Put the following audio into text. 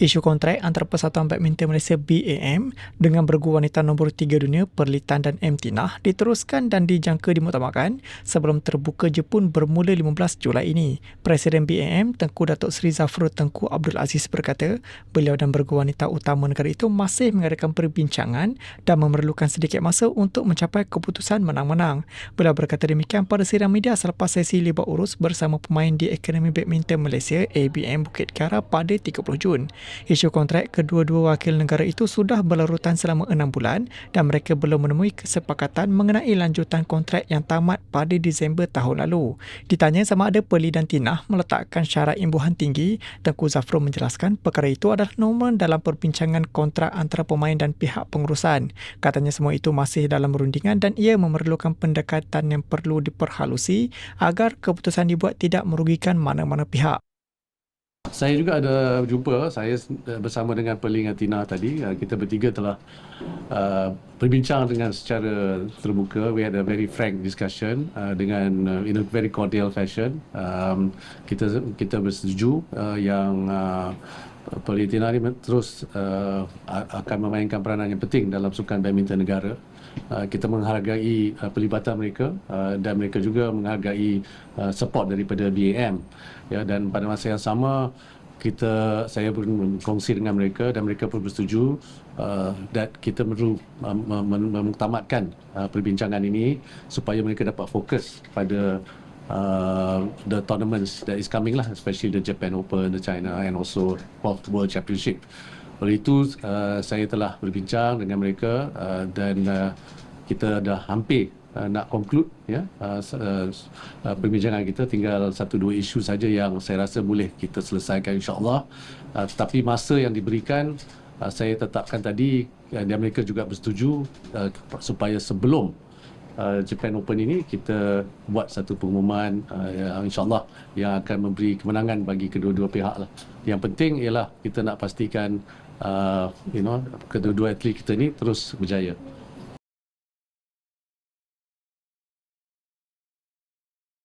Isu kontrak antara Persatuan Badminton Malaysia BAM dengan bergu wanita nombor 3 dunia Perlitan dan M. Tinah diteruskan dan dijangka dimutamakan sebelum terbuka Jepun bermula 15 Julai ini. Presiden BAM Tengku Datuk Seri Zafrul Tengku Abdul Aziz berkata, beliau dan bergu wanita utama negara itu masih mengadakan perbincangan dan memerlukan sedikit masa untuk mencapai keputusan menang-menang. Beliau berkata demikian pada sidang media selepas sesi libat urus bersama pemain di Akademi Badminton Malaysia ABM Bukit Kara pada 30 Jun. Isu kontrak kedua-dua wakil negara itu sudah berlarutan selama enam bulan dan mereka belum menemui kesepakatan mengenai lanjutan kontrak yang tamat pada Disember tahun lalu. Ditanya sama ada Peli dan Tinah meletakkan syarat imbuhan tinggi, Tengku Zafro menjelaskan perkara itu adalah normal dalam perbincangan kontrak antara pemain dan pihak pengurusan. Katanya semua itu masih dalam rundingan dan ia memerlukan pendekatan yang perlu diperhalusi agar keputusan dibuat tidak merugikan mana-mana pihak. Saya juga ada jumpa saya bersama dengan Perling Tina tadi. Uh, kita bertiga telah uh, berbincang dengan secara terbuka. We had a very frank discussion uh, dengan uh, in a very cordial fashion. Um, kita kita bersetuju uh, yang uh, Tina ini terus uh, akan memainkan peranan yang penting dalam sukan badminton negara. Uh, kita menghargai uh, pelibatan mereka uh, dan mereka juga menghargai uh, support daripada BAM ya dan pada masa yang sama kita saya pun berkongsi dengan mereka dan mereka pun bersetuju uh, that kita perlu mengtamatkan uh, perbincangan ini supaya mereka dapat fokus pada uh, the tournaments that is coming lah especially the Japan Open, the China and also World Championship. Oleh itu uh, saya telah berbincang dengan mereka uh, dan uh, kita dah hampir uh, nak conclude ya. Uh, uh, uh, perbincangan kita tinggal satu dua isu saja yang saya rasa boleh kita selesaikan insyaallah. Uh, tetapi masa yang diberikan uh, saya tetapkan tadi uh, dan mereka juga bersetuju uh, supaya sebelum uh, Japan Open ini kita buat satu pengumuman uh, insyaallah yang akan memberi kemenangan bagi kedua-dua pihak lah. Yang penting ialah kita nak pastikan uh, you know kedua-dua atlet kita ni terus berjaya.